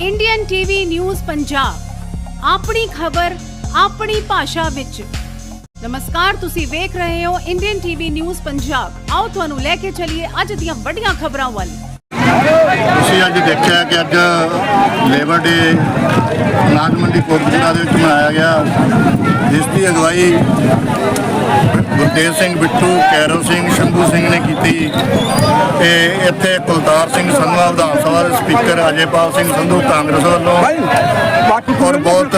Indian TV news Punjab ਆਪਣੀ ਖਬਰ, ਆਪਣੀ ਭਾਸ਼ਾ ਵਿੱਚ। ਨਮਸਕਾਰ, ਤੁਸੀਂ ਵੇਖ ਰਹੇ ਹੋ ਇੰਡੀਅਨ ਟੀਵੀ ਨਿਊਜ਼ ਪੰਜਾਬ ਆਓ ਤੁਹਾਨੂੰ ਲੈ ਕੇ ਚੱਲੀਏ ਅੱਜ ਦੀਆਂ ਵੱਡੀਆਂ ਖਬਰਾਂ ਵੱਲ। ਤੁਸੀਂ ਅੱਜ ਦੇਖਿਆ ਕਿ ਅੱਜ ਲੇਬਰ ਡੇ ਅਨਾਜ ਮੰਡੀ ਕੋਟਕਪੂਰਾ ਦੇ ਵਿੱਚ ਮਨਾਇਆ ਗਿਆ। ਜਿਸ ਦੀ ਅਗਵਾਈ ਗੁਰਤੇਜ ਸਿੰਘ ਬਿੱਟੂ ਕੈਰੋ ਸਿੰਘ, ਸ਼ੰਭੂ ਸਿੰਘ ਨੇ ਕੀਤੀ। ਤੇ ਇੱਥੇ ਕੁਲਤਾਰ ਸਿੰਘ ਸੰਧਵਾ, ਵਿਧਾਨ ਸਭਾ ਦੇ ਸਪੀਕਰ ਅਜੇਪਾਲ ਸਿੰਘ ਸੰਧੂ, ਕਾਂਗਰਸ ਵੱਲੋਂ। ਔਰ ਬਹੁਤ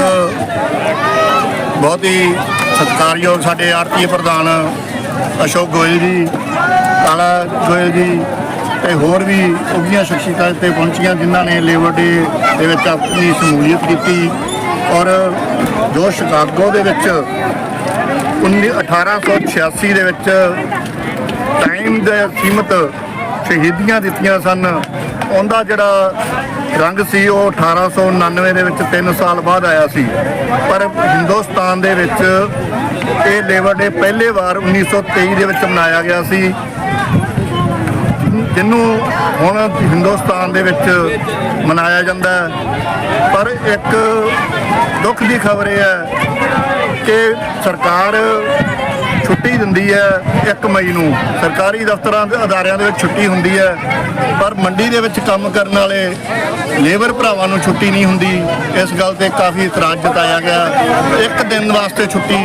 ਬਹੁਤ ਹੀ ਸਤਿਕਾਰਯੋਗ ਸਾਡੇ ਆਰਤੀ ਪ੍ਰਧਾਨ ਅਸ਼ੋਕ ਗੋਇਲ ਜੀ, ਕਾਲਾ ਗੋਇਲ ਜੀ, ਤੇ ਹੋਰ ਵੀ ਉੱਘੀਆਂ ਸ਼ਖਸੀਅਤਾਂ ਇੱਥੇ ਪਹੁੰਚੀਆਂ ਜਿਨ੍ਹਾਂ ਨੇ ਲੇਬਰ ਡੇ ਦੇ ਵਿੱਚ ਆਪਣੀ ਸ਼ਮੂਲੀਅਤ ਕੀਤੀ। ਔਰ ਜੋ ਸ਼ਿਕਾਗੋ ਦੇ ਵਿੱਚ 1886 ਦੇ ਵਿੱਚ ਟਾਈਮ ਦੇ ਸੀਮਤ ਸ਼ਹੀਦੀਆਂ ਦਿੱਤੀਆਂ ਸਨ। ਉਹਦਾ ਜਿਹੜਾ ਰੰਗ ਸੀ, ਉਹ 1899 ਦੇ ਵਿੱਚ 3 ਸਾਲ ਬਾਅਦ ਆਇਆ ਸੀ। ਪਰ ਹਿੰਦੁਸਤਾਨ ਦੇ ਵਿੱਚ ਇਹ ਲੇਬਰ ਡੇ ਪਹਿਲੇ ਵਾਰ 1923 ਦੇ ਵਿੱਚ ਮਨਾਇਆ ਗਿਆ ਸੀ। ਜਿਹਨੂੰ ਹੁਣ ਹਿੰਦੁਸਤਾਨ ਦੇ ਵਿੱਚ ਮਨਾਇਆ ਜਾਂਦਾ ਪਰ ਇੱਕ ਦੁੱਖ ਦੀ ਖਬਰ ਇਹ ਹੈ ਕਿ ਸਰਕਾਰ ਛੁੱਟੀ ਦਿੰਦੀ ਹੈ 1 ਮਈ ਨੂੰ। ਸਰਕਾਰੀ ਦਫ਼ਤਰਾਂ ਦੇ ਅਦਾਰਿਆਂ ਦੇ ਵਿੱਚ ਛੁੱਟੀ ਹੁੰਦੀ ਹੈ, ਪਰ ਮੰਡੀ ਦੇ ਵਿੱਚ ਕੰਮ ਕਰਨ ਵਾਲੇ ਲੇਬਰ ਭਰਾਵਾਂ ਨੂੰ ਛੁੱਟੀ ਨਹੀਂ ਹੁੰਦੀ। ਇਸ ਗੱਲ ਤੇ ਕਾਫੀ ਇਤਰਾਜ਼ ਜਤਾਇਆ ਗਿਆ। ਇੱਕ ਦਿਨ ਵਾਸਤੇ ਛੁੱਟੀ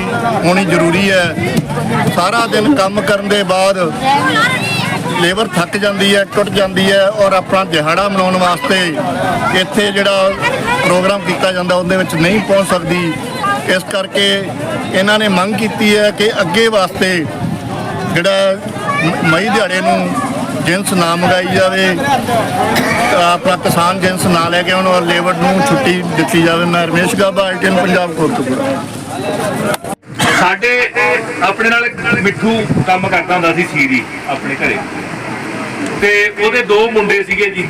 ਹੋਣੀ ਜ਼ਰੂਰੀ ਹੈ। ਸਾਰਾ ਦਿਨ ਕੰਮ ਕਰਨ ਦੇ ਬਾਅਦ ਲੇਬਰ ਥੱਕ ਜਾਂਦੀ ਹੈ, ਟੁੱਟ ਜਾਂਦੀ ਹੈ ਔਰ ਆਪਣਾ ਦਿਹਾੜਾ ਮਨਾਉਣ ਵਾਸਤੇ ਇੱਥੇ ਜਿਹੜਾ ਪ੍ਰੋਗਰਾਮ ਕੀਤਾ ਜਾਂਦਾ, ਉਹਦੇ ਵਿੱਚ ਨਹੀਂ ਪਹੁੰਚ ਸਕਦੀ। ਇਸ ਕਰਕੇ ਇਹਨਾਂ ਨੇ ਮੰਗ ਕੀਤੀ ਹੈ ਕਿ ਅੱਗੇ ਵਾਸਤੇ ਜਿਹੜਾ ਮਈ ਦਿਹਾੜੇ ਨੂੰ ਜਿੰਸ ਨਾ ਮੰਗਾਈ ਜਾਵੇ ਆਪਣਾ ਕਿਸਾਨ ਜਿੰਸ ਨਾ ਲੈ ਕੇ ਆਉਣ ਔਰ ਲੇਬਰ ਨੂੰ ਛੁੱਟੀ ਦਿੱਤੀ ਜਾਵੇ। ਮੈਂ ਰਮੇਸ਼ ਗਾਬਾ ਆਈਟੀਐਨ ਪੰਜਾਬ ਕੋਟਕਪੂਰਾ। ਸਾਡੇ ਆਪਣੇ ਨਾਲ ਮਿੱਠੂ ਕੰਮ ਕਰਦਾ ਹੁੰਦਾ ਸੀ ਸੀਰੀ ਆਪਣੇ ਘਰੇ। ਤੇ ਉਹਦੇ ਦੋ ਮੁੰਡੇ ਸੀਗੇ ਜੀ।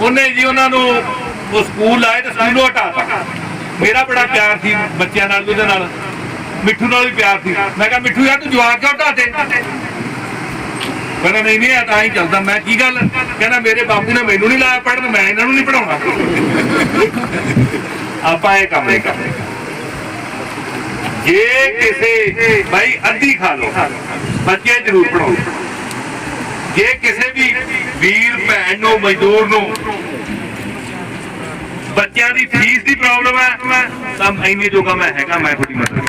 ਉਹਨੇ ਜੀ ਉਹਨਾਂ ਨੂੰ ਉਹ ਸਕੂਲ ਆਏ ਤੇ ਸਕੂਲੋਂ ਹਟਾਤਾ ਮੇਰਾ ਬੜਾ ਪਿਆਰ ਸੀ ਬੱਚਿਆਂ ਨਾਲ, ਉਹਦੇ ਨਾਲ। ਮਿੱਠੂ ਨਾਲ ਵੀ ਪਿਆਰ ਸੀ। ਮੈਂ ਕਿਹਾ, ਮਿੱਠੂ ਯਾਰ, ਤੂੰ ਜਵਾਕ ਕਿਉਂ ਹਟਾਤੇ ਕਹਿੰਦਾ, ਨਹੀਂ ਨਹੀਂ ਤਾਂ ਹੀ ਚੱਲਦਾ। ਮੈਂ ਕੀ ਗੱਲ? ਕਹਿੰਦਾ, ਮੇਰੇ ਬਾਪੂ ਨੇ ਮੈਨੂੰ ਨਹੀਂ ਲਾਇਆ ਪੜਨ ਮੈਂ ਇਹਨਾਂ ਨੂੰ ਨਹੀਂ ਪੜਾਉਣਾ ਆਪਾਂ ਇਹ ਕੰਮ ਨਹੀਂ ਕਰਦੇ। ਜੇ ਕਿਸੇ ਭਾਈ ਅੱਧੀ ਖਾ ਲਓ। ਬੱਚੇ ਜ਼ਰੂਰ ਪੜਾਓ ਜੇ ਕਿਸੇ ਵੀ ਵੀਰ, ਭੈਣ ਨੂੰ, ਮਜ਼ਦੂਰ ਨੂੰ ਬੱਚਿਆਂ ਦੀ ਫੀਸ ਦੀ ਪ੍ਰੋਬਲਮ ਹੈ, ਤਾਂ ਇੰਨੇ ਜੋਗਾ ਮੈਂ ਹੈਗਾ, ਮੈਂ ਤੁਹਾਡੀ ਮਦਦ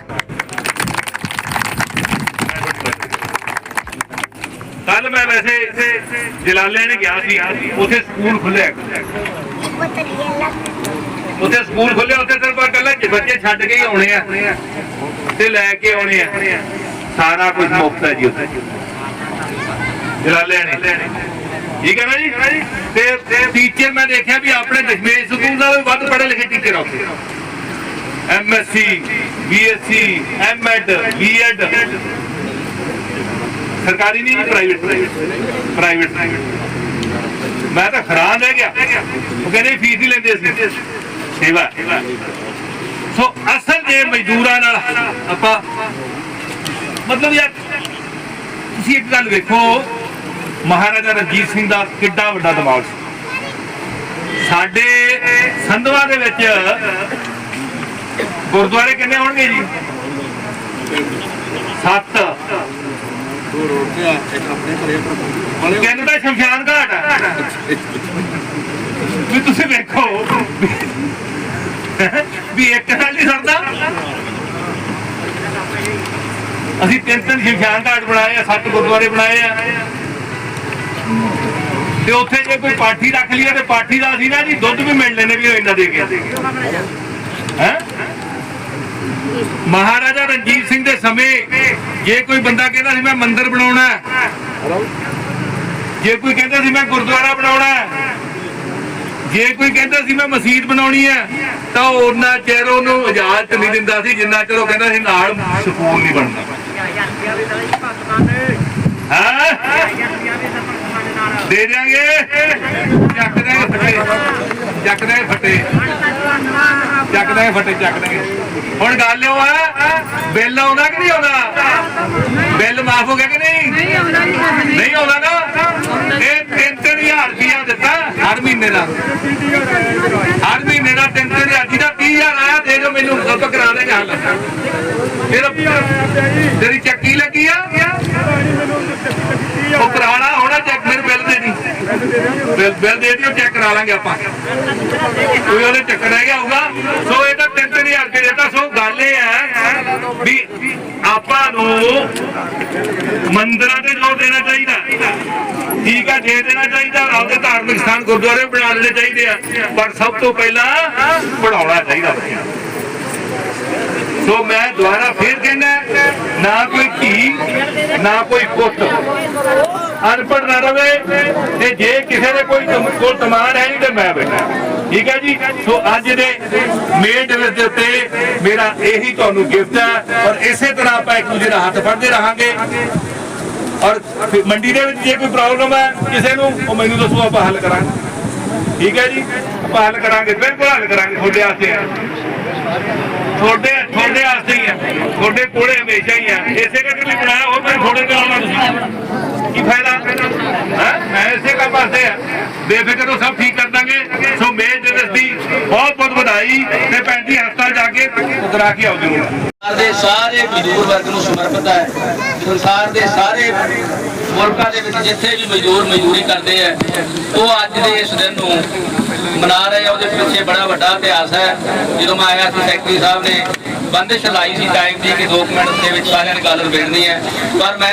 ਕੱਲ ਮੈਂ ਵੈਸੇ ਜਲਾਲੇ ਨੇ ਗਿਆ ਸੀ, ਉੱਥੇ ਸਕੂਲ ਖੁੱਲਿਆ ਉੱਥੇ ਸਕੂਲ ਖੁੱਲਿਆ ਉੱਥੇ ਸਿਰਫ ਕੱਲਾ ਬੱਚੇ ਛੱਡ ਕੇ ਹੀ ਆਉਣੇ ਆ ਤੇ ਲੈ ਕੇ ਆਉਣੇ ਆ। ਸਾਰਾ ਕੁਝ ਮੁਫਤ ਹੈ ਜੀ ਉੱਥੇ। ਜਲਾਲੇ ਨੇ ਠੀਕ ਹੈ ਨਾ ਜੀ? ਤੇ ਟੀਚਰ ਮੈਂ ਦੇਖਿਆ ਵੀ ਆਪਣੇ ਦਸ਼ਮੇਸ਼ ਸਕੂਲ ਦਾ ਵੱਧ ਪੜ੍ਹੇ ਲਿਖੇ ਟੀਚਰ ਆਉਂਦੇ ਐਮਐਸਸੀ ਬੀਐਸਸੀ ਐਮਐਡ ਬੀਐਡ ਸਰਕਾਰੀ ਨਹੀਂ ਪ੍ਰਾਈਵੇਟ ਪ੍ਰਾਈਵੇਟ ਮੈਂ ਤਾਂ ਹੈਰਾਨ ਰਹਿ ਗਿਆ। ਉਹ ਕਹਿੰਦੇ ਫੀਸ ਹੀ ਲੈਂਦੇ ਸੀ ਸੇਵਾ। ਸੋ ਅਸਲ ਦੇ ਮਜ਼ਦੂਰਾਂ ਨਾਲ ਆਪਾਂ ਮਤਲਬ ਯਾਰ, ਤੁਸੀਂ ਇੱਕ ਗੱਲ ਵੇਖੋ ਮਹਾਰਾਜਾ ਰਣਜੀਤ ਸਿੰਘ ਦਾ ਕਿੱਡਾ ਵੱਡਾ ਦਿਮਾਗ ਸੀ। ਸਾਡੇ ਸੰਧਵਾ ਦੇ ਵਿੱਚ ਗੁਰਦੁਆਰੇ ਕਿੰਨੇ ਹੋਣਗੇ ਜੀ? ਸੱਤ। ਤਿੰਨ ਦਾ ਸ਼ਮਸ਼ਾਨ ਘਾਟ ਵੀ ਤੁਸੀਂ ਵੇਖੋ ਵੀ ਇੱਕ ਨਾਲ ਨਹੀਂ ਸਰਦਾ। ਅਸੀਂ ਤਿੰਨ ਤਿੰਨ ਸ਼ਮਸ਼ਾਨ ਘਾਟ ਬਣਾਏ ਆ, ਸੱਤ ਗੁਰਦੁਆਰੇ ਬਣਾਏ ਆ। ਤੇ ਉੱਥੇ ਜੇ ਕੋਈ ਪਾਠੀ ਰੱਖ ਲਿਆ ਤੇ ਪਾਠੀ ਦਾ ਅਸੀਂ ਨਾ ਜੀ ਦੁੱਧ ਵੀ ਮਿਲ ਲੈਨੇ ਵੀ ਇਹਨਾਂ ਦੇ ਗਿਆ ਹੈ? ਮਹਾਰਾਜਾ ਰਣਜੀਤ ਸਿੰਘ ਦੇ ਸਮੇਂ ਜੇ ਕੋਈ ਬੰਦਾ ਕਹਿੰਦਾ ਸੀ ਮੈਂ ਮੰਦਿਰ ਬਣਾਉਣਾ ਜੇ ਕੋਈ ਕਹਿੰਦਾ ਸੀ ਮੈਂ ਗੁਰਦੁਆਰਾ ਬਣਾਉਣਾ ਜੇ ਕੋਈ ਕਹਿੰਦਾ ਸੀ ਮੈਂ ਮਸਜਿਦ ਬਣਾਉਣੀ ਹੈ। ਤਾਂ ਉਹਨਾਂ ਚਿਰ ਉਹਨੂੰ ਇਜਾਜ਼ਤ ਨਹੀਂ ਦਿੰਦਾ ਸੀ ਜਿੰਨਾ ਚਿਰ ਉਹ ਕਹਿੰਦਾ ਸੀ ਨਾਲ ਸਕੂਲ ਨਹੀਂ ਬਣਦਾ ਹਾਂ ਦੇ ਦਿਆਂਗੇ ਚੱਕ ਦੇ ਫੱਟੇ। ਚੱਕ ਦੇ ਫੱਟੇ। ਚੱਕ ਦੇ ਫੱਟੇ ਚੱਕ ਦੇ। ਹੁਣ ਗੱਲ ਉਹ ਆ ਬਿੱਲ ਆਉਂਦਾ ਕਿ ਨਹੀਂ ਆਉਂਦਾ? ਬਿੱਲ ਮਾਫ ਹੋ ਗਿਆ ਕਿ ਨਹੀਂ? ਨਹੀਂ ਆਉਂਦਾ ਨਾ? ਇਹ 3-3000 ਰੁਪਇਆ ਦਿੱਤਾ ਹਰ ਮਹੀਨੇ ਦਾ। ਮਹੀਨੇ ਦਾ ਤਿੰਨ ਤਿੰਨ ਹਜ਼ਾਰ। ਜਿਹਦਾ 30000 ਆਇਆ ਦੇ ਦਿਓ ਮੈਨੂੰ ਸਭ ਕਰਾ ਦੇਗੇ ਹੱਲ ਮੇਰਾ ਤੇਰੀ ਚੱਕੀ ਲੱਗੀ ਆ ਉਹ ਕਰਾਣਾ ਹੋਣਾ ਚੈੱਕ ਮੇਰੇ ਬਿੱਲ ਦੇ ਦੀ ਬਿੱਲ ਬਿੱਲ ਦੇ ਦਿਓ, ਚੈੱਕ ਕਰਾ ਲਾਂਗੇ ਆਪਾਂ। ਕੋਈ ਉਹਦੇ ਚੱਕਰ ਰਹਿ ਗਿਆ ਹੋਊਗਾ। ਸੋ ਇਹ ਤਾਂ ਤਿੰਨ ਤਿੰਨ ਹਜ਼ਾਰ ਰੁਪਏ ਦੇਤਾ। ਸੋ ਗੱਲ ਇਹ ਹੈ ਵੀ ਆਪਾਂ ਨੂੰ ਮੰਦਿਰਾਂ ਤੇ ਜੋਰ ਦੇਣਾ ਚਾਹੀਦਾ। ਠੀਕ ਆ ਦੇ ਦੇਣਾ ਚਾਹੀਦਾ। ਆਪਦੇ ਧਾਰਮਿਕ ਸਥਾਨ ਗੁਰਦੁਆਰੇ ਬਣਾ ਲੈਣੇ ਚਾਹੀਦੇ ਆ। ਪਰ ਸਭ ਤੋਂ ਪਹਿਲਾਂ ਪੜਾਉਣਾ ਚਾਹੀਦਾ ਬੱਚਿਆਂ ਸੋ ਮੈਂ ਦੁਬਾਰਾ ਫੇਰ ਕਹਿੰਦਾ, ਨਾ ਕੋਈ ਧੀ, ਨਾ ਕੋਈ ਪੁੱਤ। ਅਨਪੜ ਨਾ ਰਵੇ ਤੇ ਜੇ ਕਿਸੇ ਦੇ ਕੋਈ ਕੋਲ ਤਮਾਨ ਹੈ ਨਹੀਂ ਤੇ ਮੈਂ ਬੈਠਾ। ਠੀਕ ਹੈ ਜੀ? ਸੋ ਅੱਜ ਦੇ ਮੇਨ ਦਿਵਸ ਦੇ ਉੱਤੇ ਮੇਰਾ ਇਹੀ ਤੁਹਾਨੂੰ ਗਿਫਟ ਹੈ ਔਰ ਇਸੇ ਤਰ੍ਹਾਂ ਆਪਾਂ ਇੱਕ ਦੂਜੇ ਦਾ ਹੱਥ ਫੜਦੇ ਰਹਾਂਗੇ। ਔਰ ਮੰਡੀ ਦੇ ਵਿੱਚ ਜੇ ਕੋਈ ਪ੍ਰੋਬਲਮ ਹੈ ਕਿਸੇ ਨੂੰ, ਉਹ ਮੈਨੂੰ ਦੱਸੋ, ਆਪਾਂ ਹੱਲ ਕਰਾਂਗੇ। ਠੀਕ ਹੈ ਜੀ? ਆਪਾਂ ਹੱਲ ਕਰਾਂਗੇ, ਬਿਲਕੁਲ ਹੱਲ ਕਰਾਂਗੇ। ਤੁਹਾਡੇ ਵਾਸਤੇ ਹੈ। ਤੁਹਾਡੇ ਤੁਹਾਡੇ ਵਾਸਤੇ ਹੀ ਆ ਤੁਹਾਡੇ ਕੋਲੇ ਹਮੇਸ਼ਾ ਹੀ ਆ ਇਸੇ ਕਰਕੇ ਲਈ ਬਣਾਇਆ, ਹੋਰ ਮੈਂ ਤੁਹਾਡੇ ਕੋਲ ਆਉਣਾ ਤੁਸੀਂ। ਕੀ ਫਾਇਦਾ? ਹਾਂ? ਮੈਂ ਇਸੇ ਕੰਮ ਵਾਸਤੇ ਆ। ਬੇਫਿਕਰ ਹੋ ਸਭ ਠੀਕ ਕਰ ਦਾਂਗੇ। ਸੋ ਮੇਜ ਦਿਵਸ ਬਹੁਤ ਬਹੁਤ ਵਧਾਈ ਤੇ ਭੈਣ ਜੀ ਹਸਪਤਾਲ ਜਾ ਕੇ ਕਰਾ ਕੇ ਆਓ ਜਰੂਰ। ਦੇ ਸਾਰੇ ਮਜ਼ਦੂਰ ਵਰਗ ਨੂੰ ਸਮਰਪਿਤ ਹੈ। ਸੰਸਾਰ ਦੇ ਸਾਰੇ ਮੁਲਕਾਂ ਦੇ ਵਿੱਚ ਜਿੱਥੇ ਵੀ ਮਜ਼ਦੂਰ ਮਜ਼ਦੂਰੀ ਕਰਦੇ ਹੈ ਉਹ ਅੱਜ ਦੇ ਇਸ ਦਿਨ ਨੂੰ ਮਨਾ ਰਹੇ ਆ, ਉਹਦੇ ਪਿੱਛੇ ਬੜਾ ਵੱਡਾ ਇਤਿਹਾਸ ਹੈ। ਜਦੋਂ ਮੈਂ ਆਇਆ ਸੀ, ਸੈਕਟਰੀ ਸਾਹਿਬ ਨੇ ਬੰਦਿਸ਼ ਲਾਈ ਸੀ ਟਾਈਮ ਦੀ ਕਿ 2 ਮਿੰਟ ਦੇ ਵਿੱਚ ਸਾਰਿਆਂ ਨੇ ਗੱਲ ਨਿਬੇੜਨੀ ਹੈ। ਪਰ ਮੈਂ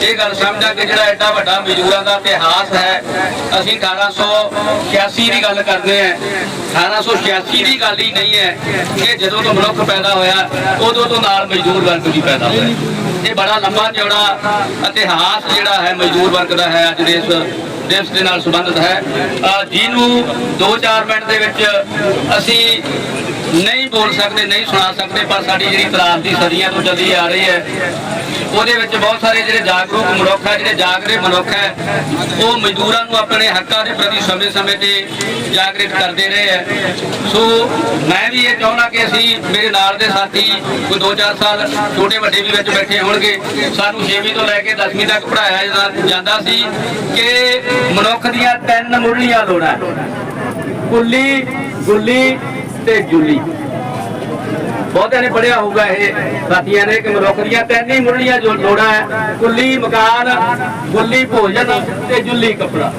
ਇਹ ਗੱਲ ਸਮਝਾਂ ਕਿ ਜਿਹੜਾ ਐਡਾ ਵੱਡਾ ਮਜ਼ਦੂਰਾਂ ਦਾ ਇਤਿਹਾਸ ਹੈ, ਅਸੀਂ 1886 ਦੀ ਗੱਲ ਕਰਦੇ ਹਾਂ। 1886 ਦੀ ਗੱਲ ਹੀ ਨਹੀਂ ਹੈ ਕਿ ਜਦੋਂ ਤੋਂ ਮਨੁੱਖ ਪੈਦਾ ਹੋਇਆ, ਉਦੋਂ ਤੋਂ ਨਾਲ ਮਜ਼ਦੂਰ ਵਰਗ ਵੀ ਪੈਦਾ ਹੋਇਆ। ਇਹ ਬੜਾ ਲੰਬਾ ਚੌੜਾ ਇਤਿਹਾਸ ਜਿਹੜਾ ਹੈ, ਮਜ਼ਦੂਰ ਵਰਗ ਦਾ ਹੈ ਅੱਜ ਦੇ ਇਸ ਦਿਵਸ ਦੇ ਨਾਲ ਸੰਬੰਧਿਤ ਹੈ। ਜਿਹਨੂੰ 2-4 ਮਿੰਟ ਦੇ ਵਿੱਚ ਅਸੀਂ ਨਹੀਂ ਬੋਲ ਸਕਦੇ, ਨਹੀਂ ਸੁਣਾ ਸਕਦੇ, ਪਰ ਸਾਡੀ ਜਿਹੜੀ ਤਰਾਸ ਦੀ ਸਦੀਆਂ ਤੋਂ ਚੱਲੀ ਆ ਰਹੀ ਹੈ ਉਹਦੇ ਵਿੱਚ ਬਹੁਤ ਸਾਰੇ ਜਿਹੜੇ ਜਾਗਰੂਕ ਮਨੁੱਖ ਹੈ ਜਿਹੜੇ ਜਾਗਰੇ ਮਨੁੱਖ ਹੈ ਉਹ ਮਜ਼ਦੂਰਾਂ ਨੂੰ ਆਪਣੇ ਹੱਕਾਂ ਦੇ ਪ੍ਰਤੀ ਸਮੇਂ-ਸਮੇਂ ਤੇ ਜਾਗਰਿਤ ਕਰਦੇ ਰਹੇ ਹੈ ਸੋ ਮੈਂ ਵੀ ਇਹ ਚਾਹੁੰਦਾ ਕਿ ਅਸੀਂ ਮੇਰੇ ਨਾਲ ਦੇ ਸਾਥੀ ਕੋਈ 2-4 ਸਾਲ ਛੋਟੇ ਵੱਡੇ ਵੀ ਵਿੱਚ ਬੈਠੇ ਹੋਣਗੇ, ਸਾਨੂੰ 6ਵੀਂ ਤੋਂ ਲੈ ਕੇ 10ਵੀਂ ਤੱਕ ਪੜਾਇਆ ਜਾਂਦਾ- ਜਾਂਦਾ ਸੀ ਕਿ ਮਨੁੱਖ ਦੀਆਂ ਤਿੰਨ ਮੁੱਢਲੀਆਂ ਲੋੜਾਂ, ਕੁੱਲੀ, ਗੁੱਲੀ ਤੇ ਜੁਲੀ। ਬਹੁਤਿਆਂ ਨੇ ਪੜਿਆ ਹੋਊਗਾ ਇਹ ਸਾਥੀਆਂ ਨੇ ਕਿ ਮਨੁੱਖ ਦੀਆਂ ਤਿੰਨ ਹੀ ਮੁੱਢਲੀਆਂ ਜੋ ਲੋੜਾਂ ਹੈ ਕੁੱਲੀ ਮਕਾਨ ਗੁੱਲੀ ਭੋਜਨ ਤੇ ਜੁੱਲੀ ਕੱਪੜਾ।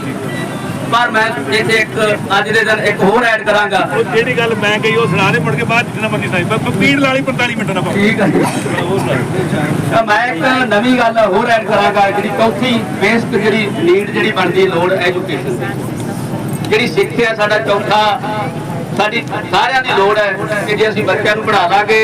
ਪਰ ਮੈਂ ਇੱਥੇ ਇੱਕ ਅੱਜ ਦੇ ਦਿਨ ਇੱਕ ਹੋਰ ਐਡ ਕਰਾਂਗਾ। ਉਹ ਜਿਹੜੀ ਗੱਲ ਮੈਂ ਕਹੀ ਉਹ ਸੁਣਾ ਦੇ ਮੁੜ ਕੇ ਬਾਅਦ ਜਿੰਨਾ ਮਰਜ਼ੀ ਸਾਈ ਬਸ ਪੀੜ ਵਾਲੀ 45 ਮਿੰਟ ਨਾ ਪਾਓ। ਠੀਕ ਹੈ ਮੈਂ ਇੱਕ ਨਵੀਂ ਗੱਲ ਹੋਰ ਐਡ ਕਰਾਂਗਾ ਜਿਹੜੀ ਚੌਥੀ ਬੇਸਿਕ ਜਿਹੜੀ ਨੀਡ ਜਿਹੜੀ ਬਣਦੀ ਲੋੜ ਐਜੂਕੇਸ਼ਨ ਦੀ। ਜਿਹੜੀ ਸਿੱਖਿਆ ਸਾਡਾ ਚੌਥਾ ਸਾਡੀ ਸਾਰਿਆਂ ਦੀ ਲੋੜ ਹੈ ਕਿ ਜੇ ਅਸੀਂ ਬੱਚਿਆਂ ਨੂੰ ਪੜ੍ਹਾ ਲਾਂਗੇ,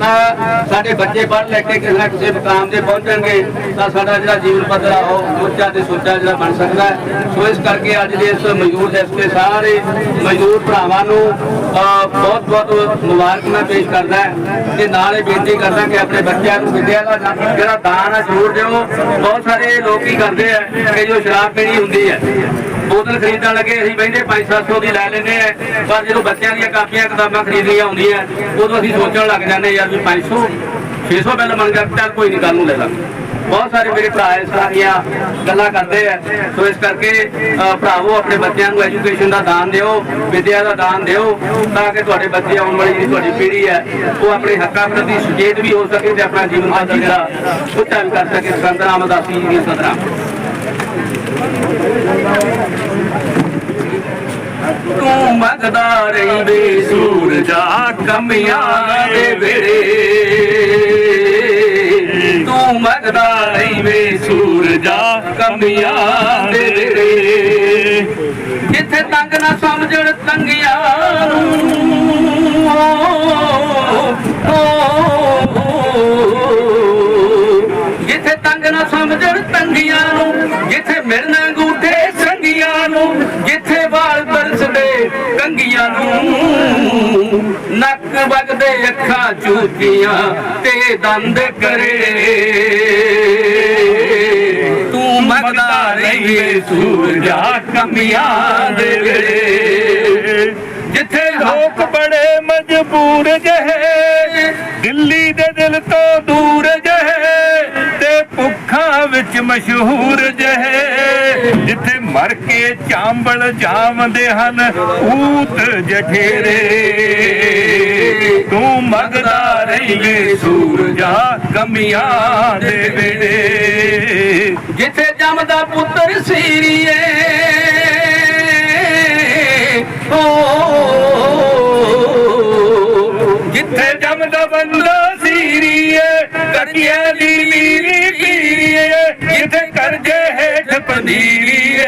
ਤਾਂ ਸਾਡੇ ਬੱਚੇ ਪੜ੍ਹ ਲੈ ਕੇ ਕਿਸੇ ਨਾ ਕਿਸੇ ਮੁਕਾਮ ਤੇ ਪਹੁੰਚਣਗੇ, ਤਾਂ ਸਾਡਾ ਜਿਹੜਾ ਜੀਵਨ ਪੱਧਰ ਆ, ਉਹ ਉੱਚਾ ਤੇ ਸੁੱਚਾ ਜਿਹੜਾ ਬਣ ਸਕਦਾ ਹੈ। ਸੋ ਇਸ ਕਰਕੇ ਅੱਜ ਦੇ ਇਸ ਮਜ਼ਦੂਰ ਦਿਵਸ ਤੇ ਸਾਰੇ ਮਜ਼ਦੂਰ ਭਰਾਵਾਂ ਨੂੰ ਬਹੁਤ ਬਹੁਤ ਮੁਬਾਰਕ ਮੈਂ ਪੇਸ਼ ਕਰਦਾ ਤੇ ਨਾਲ ਇਹ ਬੇਨਤੀ ਕਰਦਾ ਕਿ ਆਪਣੇ ਬੱਚਿਆਂ ਨੂੰ ਵਿਦਿਆ ਦਾ ਜਿਹੜਾ ਦਾਨ ਆ, ਜ਼ਰੂਰ ਦਿਓ। ਬਹੁਤ ਸਾਰੇ ਲੋਕ ਕੀ ਕਰਦੇ ਆ ਕਿ ਜੋ ਸ਼ਰਾਬ ਪੀਣੀ ਹੁੰਦੀ ਹੈ। ਬੋਤਲ ਖਰੀਦਣ ਲੱਗੇ ਅਸੀਂ ਬੈਠੇ 5-700 ਦੀ ਲੈ ਲੈਂਦੇ ਆ। ਪਰ ਜਦੋਂ ਬੱਚਿਆਂ ਦੀਆਂ ਕਾਪੀਆਂ ਕਿਤਾਬਾਂ ਖਰੀਦਣੀਆਂ ਹੁੰਦੀਆਂ ਉਦੋਂ ਅਸੀਂ ਸੋਚਣ ਲੱਗ ਜਾਂਦੇ ਯਾਰ ਵੀ 500 600 ਬਿੱਲ ਬਣ ਗਿਆ ਚੱਲ ਕੋਈ ਨਹੀਂ ਕੱਲ ਨੂੰ ਲੈ ਲਾਂਗੇ ਬਹੁਤ ਸਾਰੇ ਮੇਰੇ ਭਰਾ ਇਸ ਤਰ੍ਹਾਂ ਦੀਆਂ ਗੱਲਾਂ ਕਰਦੇ ਆ। ਸੋ ਇਸ ਕਰਕੇ ਭਰਾਵੋ ਆਪਣੇ ਬੱਚਿਆਂ ਨੂੰ ਐਜੂਕੇਸ਼ਨ ਦਾ ਦਾਨ ਦਿਓ ਵਿਦਿਆ ਦਾ ਦਾਨ ਦਿਓ ਤਾਂ ਕਿ ਤੁਹਾਡੇ ਬੱਚੇ ਆਉਣ ਵਾਲੀ ਜਿਹੜੀ ਤੁਹਾਡੀ ਪੀੜ੍ਹੀ ਹੈ ਉਹ ਆਪਣੇ ਹੱਕਾਂ ਪ੍ਰਤੀ ਸੁਚੇਤ ਵੀ ਹੋ ਸਕੇ ਤੇ ਆਪਣਾ ਜੀਵਨ ਪੱਧਰ ਜਿਹੜਾ ਉੱਚਾ ਵੀ ਕਰ ਸਕੇ। ਸੰਤ ਰਾਮਦਾਸੀ ਜੀ ਦੀ ਸਦਰਾਂ ਤੂੰ ਮੰਗਦਾ ਰਹੀ ਵੇ ਸੂਰਜਾ ਕਮੀਆਂ ਦੇ ਵੇੜੇ ਤੂੰ ਮੰਗਦਾ ਰਹੀ ਵੇ ਸੂਰਜਾ ਕਮੀਆਂ ਦੇ ਵੇੜੇ ਕਿੱਥੇ ਤੰਗ ਨਾ ਸਮਝਣ ਤੰਗਿਆਂ ਨੂੰ ਅੱਖਾਂ ਚੂਤੀਆਂ ਤੇ ਦੰਦ ਕਰੇ। ਤੂੰ ਮੰਗਦਾ ਰਹੀਏ ਸੂਰਜਾ ਕਮੀਆਂ ਦੇ ਵੇਲੇ। ਜਿੱਥੇ ਲੋਕ ਬੜੇ ਮਜਬੂਰ ਜਹੇ, ਦਿੱਲੀ ਦੇ ਦਿਲ ਤੋਂ ਦੂਰ ਜਹੇ ਤੇ ਭੁੱਖਾਂ ਵਿੱਚ ਮਸ਼ਹੂਰ ਜਹੇ। ਜਿੱਥੇ ਮਰ ਕੇ ਚਾਂਬਲ ਜਾਮਦੇ ਹਨ, ਊਤ ਜਠੇਰੇ। ਤੂੰ ਮਗਦਾ ਰਹੀਏ ਸੂਰਜਾ ਕਮੀਆਂ ਦੇ ਵੇੜੇ। ਜਿੱਥੇ ਜੰਮਦਾ ਪੁੱਤਰ ਸੀਰੀਏ ਓ ਪੰਦੀਰੀਏ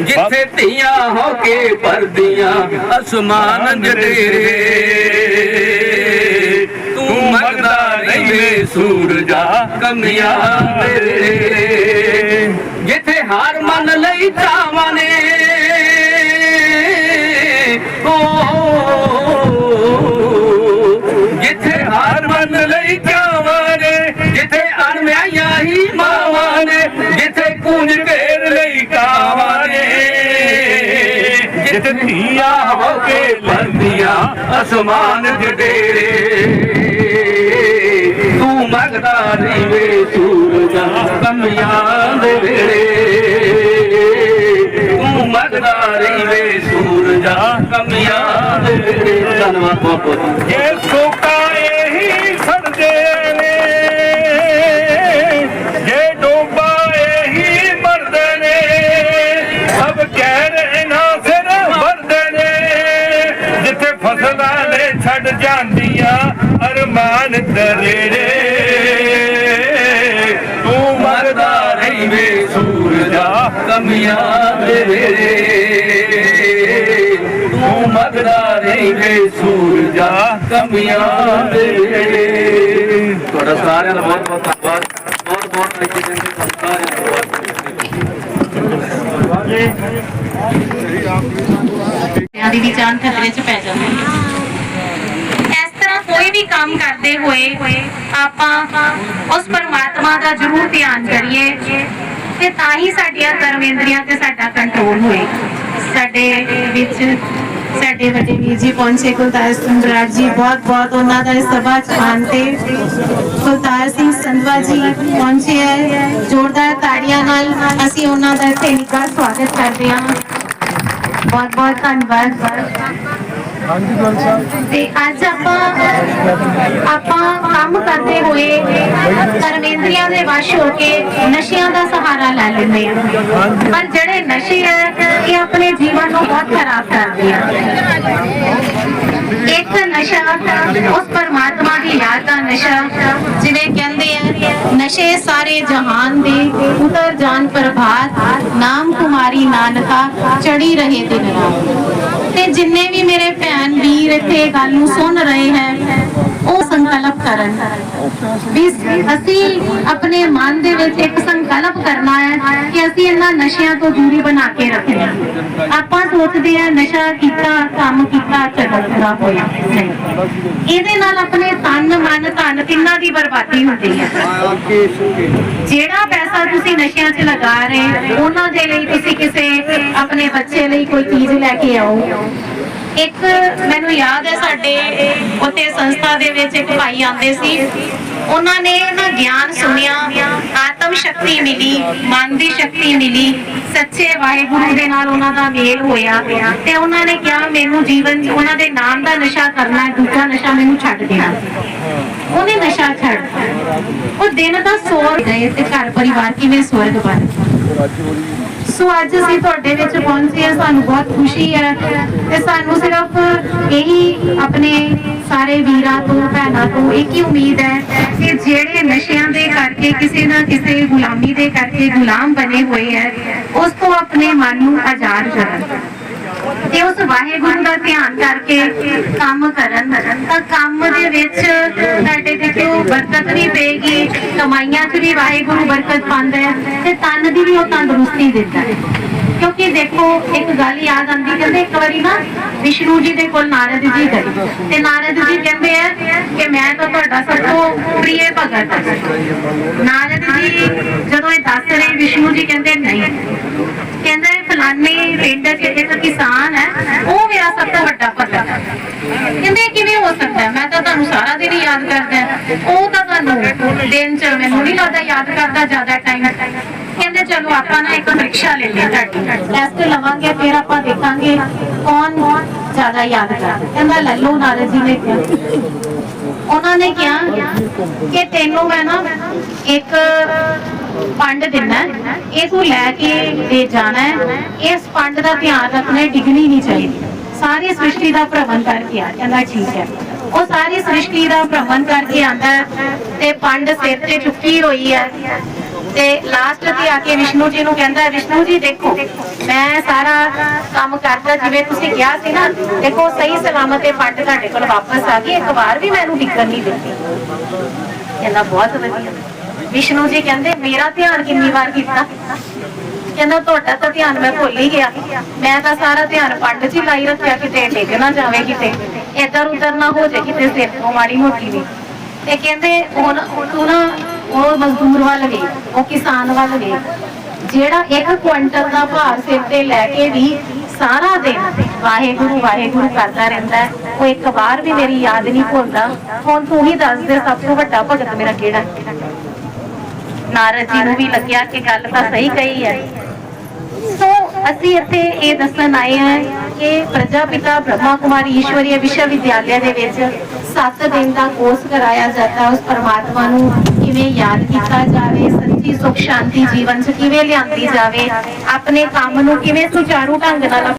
ਜਿੱਥੇ ਧੀਆਂ ਹੋ ਕੇ ਪਰਦੀਆਂ ਅਸਮਾਨ ਜੜੇਰੇ ਤੂੰ ਮੰਗਦਾ ਨਹੀਂ ਸੂਰਜਾ ਕਮੀਆਂ ਤੇਰੇ। ਜਿੱਥੇ ਹਾਰ ਮੰਨ ਲਈ ਚਾਵਾਂ ਨੇ ਪਰਦੀਆਂ ਅਸਮਾਨ ਜਡੇਰੇ ਤੂੰ ਮੰਗਦਾ ਨਹੀਂ ਵੇ ਸੂਰਜਾ ਕਮੀਆਂ ਦੇ ਵੇੜੇ ਤੂੰ ਮੰਗਦਾ ਨਹੀਂ ਵੇ ਸੂਰਜਾ ਕਮੀਆਂ ਦੇ ਵੇੜੇ ਧੰਨਵਾਦ ਬਹੁਤ ਬਹੁਤ। ਜੇ ਸੋਕਾ ਨਹੀਂ ਸੂਰਜਾ ਕਮੀਆਂ ਦੇ ਤੁਹਾਡਾ ਸਾਰਿਆਂ ਦਾ ਬਹੁਤ ਬਹੁਤ ਧੰਨਵਾਦ। ਬਹੁਤ ਬਹੁਤ ਤਰੀਕੇ ਦੇ ਨਾਲ ਸਾਰਿਆਂ ਦੀ ਵੀ ਜਾਨ ਖਤਰੇ 'ਚ ਪੈ ਜਾਂਦੀ ਇਸ ਤਰ੍ਹਾਂ ਕੋਈ ਵੀ ਕੰਮ ਕਰਦੇ ਹੋਏ ਆਪਾਂ ਉਸ ਪਰਮਾਤਮਾ ਦਾ ਜ਼ਰੂਰ ਧਿਆਨ ਕਰੀਏ ਤੇ ਤਾਂ ਹੀ ਸਾਡੀਆਂ ਕਰਮ ਇੰਦਰੀਆਂ ਤੇ ਸਾਡਾ ਕੰਟਰੋਲ ਹੋਏ। ਸਾਡੇ ਵਿੱਚ ਸਾਡੇ ਵੱਡੇ ਵੀਰ ਜੀ ਪਹੁੰਚੇ, ਕੁਲਤਾਰ ਸਿੰਘ ਬਰਾੜ ਜੀ, ਬਹੁਤ ਬਹੁਤ ਉਹਨਾਂ ਦਾ ਇਸ ਸਭਾ ਚ ਆਉਣ ਤੇ ਕੁਲਤਾਰ ਸਿੰਘ ਸੰਧਵਾ ਜੀ ਪਹੁੰਚੇ ਹੈ। ਜ਼ੋਰਦਾਰ ਤਾੜੀਆਂ ਨਾਲ ਅਸੀਂ ਉਹਨਾਂ ਦਾ ਇੱਥੇ ਨਿੱਘਾ ਸਵਾਗਤ ਕਰਦੇ ਹਾਂ। ਬਹੁਤ ਬਹੁਤ ਧੰਨਵਾਦ। ਤੇ ਅੱਜ ਆਪਾਂ ਆਪਾਂ ਕੰਮ ਕਰਦੇ ਹੋਏ ਧਰਮੇਂਦਰੀਆਂ ਦੇ ਵਸ਼ ਹੋ ਕੇ ਨਸ਼ਿਆਂ ਦਾ ਸਹਾਰਾ ਲੈ ਲੈਂਦੇ ਆ ਪਰ ਜਿਹੜੇ ਨਸ਼ੇ ਆ ਇਹ ਆਪਣੇ ਜੀਵਨ ਨੂੰ ਬਹੁਤ ਖਰਾਬ ਕਰਦੇ ਆ ਇੱਕ ਨਸ਼ਾ ਉਸ ਪਰਮਾਤਮਾ ਦੀ ਯਾਦ ਦਾ ਨਸ਼ਾ। ਜਿਵੇਂ ਕਹਿੰਦੇ ਆ, ਨਸ਼ੇ ਸਾਰੇ ਜਹਾਨ ਦੇ ਉਤਰ ਜਾਣ ਪ੍ਰਭਾਤ, ਨਾਮ ਕੁਮਾਰੀ ਨਾਨਕਾ, ਚੜੀ ਰਹੇ ਦਿਨ ਰਾਤ। ਤੇ ਜਿੰਨੇ ਵੀ ਮੇਰੇ ਭੈਣ ਵੀਰ ਇੱਥੇ ਗੱਲ ਨੂੰ ਸੁਣ ਰਹੇ ਹੈ ਉਹ ਸੰਕਲਪ ਕਰਨ। ਵੀ ਅਸੀਂ ਆਪਣੇ ਮਨ ਦੇ ਵਿੱਚ ਇੱਕ ਸੰਕਲਪ ਕਰਨਾ ਹੈ ਕਿ ਅਸੀਂ ਇਹਨਾਂ ਨਸ਼ਿਆਂ ਤੋਂ ਦੂਰੀ ਬਣਾ ਕੇ ਰੱਖਣਾ ਆਪਾਂ ਸੋਚਦੇ ਆ ਨਸ਼ਾ ਕੀਤਾ, ਕੰਮ ਕੀਤਾ, ਚਲੋ ਹੋਇਆ। ਇਹਦੇ ਨਾਲ ਆਪਣੇ ਤਨ, ਮਨ, ਧਨ ਤਿੰਨਾਂ ਦੀ ਬਰਬਾਦੀ ਹੁੰਦੀ ਹੈ। ਜਿਹੜਾ ਪੈਸਾ ਤੁਸੀਂ ਨਸ਼ਿਆਂ 'ਚ ਲਗਾ ਰਹੇ ਉਹਨਾਂ ਦੇ ਲਈ ਤੁਸੀਂ ਕਿਸੇ ਆਪਣੇ ਬੱਚੇ ਲਈ ਕੋਈ ਚੀਜ਼ ਲੈ ਕੇ ਆਓ। ਇੱਕ ਮੈਨੂੰ ਯਾਦ ਹੈ ਸਾਡੇ ਉੱਥੇ ਸੰਸਥਾ ਦੇ ਵਿੱਚ ਇੱਕ ਭਾਈ ਆਂਦੇ ਸੀ। ਉਹਨਾਂ ਨੇ ਨਾ ਗਿਆਨ ਸੁਣਿਆ, ਆਤਮ ਸ਼ਕਤੀ ਮਿਲੀ, ਮਨ ਦੀ ਸ਼ਕਤੀ ਮਿਲੀ, ਸੱਚੇ ਵਾਹਿਗੁਰੂ ਦੇ ਨਾਲ ਉਹਨਾਂ ਦਾ ਮੇਲ ਹੋਇਆ ਤੇ ਉਹਨਾਂ ਨੇ ਕਿਹਾ, ਮੈਨੂੰ ਜੀਵਨ ਉਹਨਾਂ ਦੇ ਨਾਮ ਦਾ ਨਸ਼ਾ ਕਰਨਾ ਦੂਜਾ ਨਸ਼ਾ ਮੈਨੂੰ ਛੱਡ ਦੇਣਾ ਉਹਨੇ ਨਸ਼ਾ ਛੱਡ ਉਹ ਦਿਨ ਦਾ ਸੋਰ ਗਏ ਤੇ ਘਰ ਪਰਿਵਾਰ ਕਿਵੇਂ ਸਵਰਗ ਬਣ ਸੋ ਅੱਜ ਅਸੀਂ ਤੁਹਾਡੇ ਵਿੱਚ ਪਹੁੰਚੇ ਹਾਂ। ਸਾਨੂੰ ਬਹੁਤ ਖੁਸ਼ੀ ਹੈ ਤੇ ਸਾਨੂੰ ਸਿਰਫ ਇਹੀ ਆਪਣੇ ਸਾਰੇ ਵੀਰਾਂ ਤੋਂ, ਭੈਣਾਂ ਤੋਂ ਇੱਕ ਹੀ ਉਮੀਦ ਹੈ ਕਿ ਜਿਹੜੇ ਨਸ਼ਿਆਂ ਦੇ ਕਰਕੇ, ਕਿਸੇ ਨਾ ਕਿਸੇ ਗੁਲਾਮੀ ਦੇ ਕਰਕੇ ਗੁਲਾਮ ਬਣੇ ਹੋਏ ਹੈ, ਉਸ ਤੋਂ ਆਪਣੇ ਮਨ ਨੂੰ ਆਜ਼ਾਦ ਕਰਨ। ਤੇ ਉਸ ਵਾਹਿਗੁਰੂ ਦਾ ਧਿਆਨ ਕਰਕੇ ਕੰਮ ਕਰਨ। ਤਾਂ ਕੰਮ ਦੇ ਵਿੱਚ ਸਾਡੇ ਤੇ ਕਿਉਂ ਬਰਕਤ ਵੀ ਪਏਗੀ। ਕਮਾਈਆਂ 'ਚ ਵੀ ਵਾਹਿਗੁਰੂ ਬਰਕਤ ਪਾਉਂਦਾ ਹੈ ਤੇ ਤਨ ਦੀ ਵੀ ਉਹ ਤੰਦਰੁਸਤੀ ਦਿੰਦਾ ਹੈ। ਕਿਉਂਕਿ ਦੇਖੋ, ਇੱਕ ਗੱਲ ਯਾਦ ਆਉਂਦੀ, ਕਹਿੰਦੇ ਇੱਕ ਵਾਰੀ ਨਾ ਵਿਸ਼ਨੂੰ ਜੀ ਦੇ ਕੋਲ ਨਾਰਦ ਜੀ ਗਏ। ਤੇ ਨਾਰਦ ਜੀ ਕਹਿੰਦੇ ਆ ਕਿ ਮੈਂ ਤਾਂ ਤੁਹਾਡਾ ਸਭ ਤੋਂ ਪ੍ਰਿਯ ਭਗਤ ਹਾਂ। ਨਾਰਦ ਜੀ ਜਦੋਂ ਇਹ ਦੱਸ ਰਹੇ, ਵਿਸ਼ਨੂੰ ਜੀ ਕਹਿੰਦੇ, ਨਹੀਂ ਫਲਾਣੇ ਪਿੰਡ 'ਚ ਇੱਕ ਕਿਸਾਨ ਹੈ, ਉਹ ਮੇਰਾ ਸਭ ਤੋਂ ਵੱਡਾ ਭਗਤ ਹੈ। ਕਹਿੰਦੇ ਕਿਵੇਂ ਹੋ ਸਕਦਾ ਮੈਂ ਤਾਂ ਤੁਹਾਨੂੰ ਸਾਰਾ ਦਿਨ ਯਾਦ ਕਰਦਾ ਉਹ ਤਾਂ ਤੁਹਾਨੂੰ ਦਿਨ ਚ ਮੈਨੂੰ ਨਹੀਂ ਲੱਗਦਾ ਯਾਦ ਕਰਦਾ ਜ਼ਿਆਦਾ ਟਾਈਮ ਕਹਿੰਦੇ ਚਲੋ ਆਪਾਂ ਨਾ ਇੱਕ ਪ੍ਰੀਖਿਆ ਲੈ ਲਈ ਤੁਹਾਡੀ। ਟੈਸਟ ਲਵਾਂਗੇ, ਫਿਰ ਆਪਾਂ ਦੇਖਾਂਗੇ ਕੌਣ ਜ਼ਿਆਦਾ ਯਾਦ ਕਰਦਾ। ਕਹਿੰਦਾ ਲੱਲੂ ਨਾਰਦ ਜੀ ਨੇ ਕਿਹਾ। ਉਹਨਾਂ ਨੇ ਕਿਹਾ ਕਿ ਤੈਨੂੰ ਮੈਂ ਨਾ ਇੱਕ ਪੰਡ ਦਿੰਨਾ ਹੈ, ਇਹ ਲੈ ਕੇ ਦੇ ਜਾਣਾ ਹੈ ਇਸ ਪੰਡ ਦਾ ਧਿਆਨ ਰੱਖਣਾ ਹੈ, ਨਹੀਂ ਚਾਹੀਦੀ। ਸਾਰੀ ਸ੍ਰਿਸ਼ਟੀ ਦਾ ਭ੍ਰਮਣ ਕਰਕੇ ਆ ਕਹਿੰਦਾ ਠੀਕ ਹੈ। ਉਹ ਸਾਰੀ ਸ੍ਰਿਸ਼ਟੀ ਦਾ ਭ੍ਰਮਣ ਕਰਕੇ ਆਂਦਾ ਤੇ ਪੰਡ ਸਿਰ ਤੇ ਚੁੱਕੀ ਹੋਈ ਹੈ। ਤੇ ਲਾਸਟ ਤੇ ਆ ਕੇ ਵਿਸ਼ਨੂੰ ਜੀ ਨੂੰ ਕਹਿੰਦਾ ਵਿਸ਼ਨੂੰ ਜੀ ਦੇਖੋ ਮੈਂ ਸਾਰਾ ਕੰਮ ਕਰਦਾ ਜਿਵੇਂ ਤੁਸੀਂ ਕਿਹਾ ਸੀ ਨਾ ਦੇਖੋ ਸਹੀ ਸਲਾਮਤ ਇਹ ਪੰਡ ਤੁਹਾਡੇ ਕੋਲ ਵਾਪਸ ਆ ਗਈ ਇੱਕ ਵਾਰ ਵੀ ਮੈਨੂੰ ਡਿੱਗਣ ਨਹੀਂ ਦਿੱਤੀ। ਕਹਿੰਦਾ ਬਹੁਤ ਵਧੀਆ। ਵਿਸ਼ਨੂੰ ਜੀ ਕਹਿੰਦੇ, ਮੇਰਾ ਧਿਆਨ ਕਿੰਨੀ ਵਾਰ ਕੀਤਾ? ਕਹਿੰਦਾ, ਤੁਹਾਡਾ ਤਾਂ ਧਿਆਨ ਮੈਂ ਭੁੱਲ ਹੀ ਗਿਆ। ਮੈਂ ਤਾਂ ਸਾਰਾ ਧਿਆਨ ਪੰਡ 'ਚ ਲਾਈ ਰੱਖਿਆ ਕਿਤੇ, ਡਿੱਗ ਨਾ ਜਾਵੇ ਕਿਤੇ। ਇੱਧਰ ਉੱਧਰ ਨਾ ਹੋ ਜਾਏ ਕਿਤੇ, ਸਿਰ ਤੋਂ ਮਾੜੀ ਮੋਟੀ ਵੀ। ਤੇ ਕਹਿੰਦੇ, ਹੁਣ ਤੂੰ ਨਾ ਉਹ ਮਜ਼ਦੂਰ ਵੱਲ ਵੇਖ, ਉਹ ਕਿਸਾਨ ਵੱਲ ਵੇਖ। ਜਿਹੜਾ ਇੱਕ ਕੁਇੰਟਲ ਦਾ ਭਾਰ ਸਿਰ ਤੇ ਲੈ ਕੇ ਵੀ ਸਾਰਾ ਦਿਨ ਵਾਹਿਗੁਰੂ ਵਾਹਿਗੁਰੂ ਕਰਦਾ ਰਹਿੰਦਾ ਉਹ ਇੱਕ ਵਾਰ ਵੀ ਮੇਰੀ ਯਾਦ ਨਹੀਂ ਭੁੱਲਦਾ। ਹੁਣ ਤੂੰ ਹੀ ਦੱਸ ਦੇ, ਸਭ ਤੋਂ ਵੱਡਾ ਭਗਤ ਮੇਰਾ ਕਿਹੜਾ ਨਾਰਦ ਜੀ ਨੂੰ ਵੀ ਲੱਗਿਆ ਕਿ ਗੱਲ ਤਾਂ ਸਹੀ ਕਹੀ ਹੈ। ਸੋ ਅਸੀਂ ਇੱਥੇ ਇਹ ਦੱਸਣ ਆਏ ਹਾਂ ਕਿ ਪ੍ਰਜਾਪਿਤਾ ਬ੍ਰਹਮਾ ਕੁਮਾਰੀ ਈਸ਼ਵਰੀय ਵਿਸ਼ਵ ਵਿਦਿਆਲਿਆ ਦੇ ਵਿੱਚ 7 ਦਿਨ ਦਾ ਕੋਰਸ ਕਰਾਇਆ ਜਾਂਦਾ। ਉਸ ਪਰਮਾਤਮਾ ਨੂੰ ਕਿਵੇਂ ਯਾਦ ਕੀਤਾ ਜਾਵੇ, ਸੱਚੀ ਸੁਖ ਸ਼ਾਂਤੀ ਜੀਵਨ 'ਚ ਕਿਵੇਂ ਲਿਆਂਦੀ ਜਾਵੇ, ਆਪਣੇ ਕੰਮ ਨੂੰ ਕਿਵੇਂ ਸੁਚਾਰੂ ਢੰਗ ਨਾਲ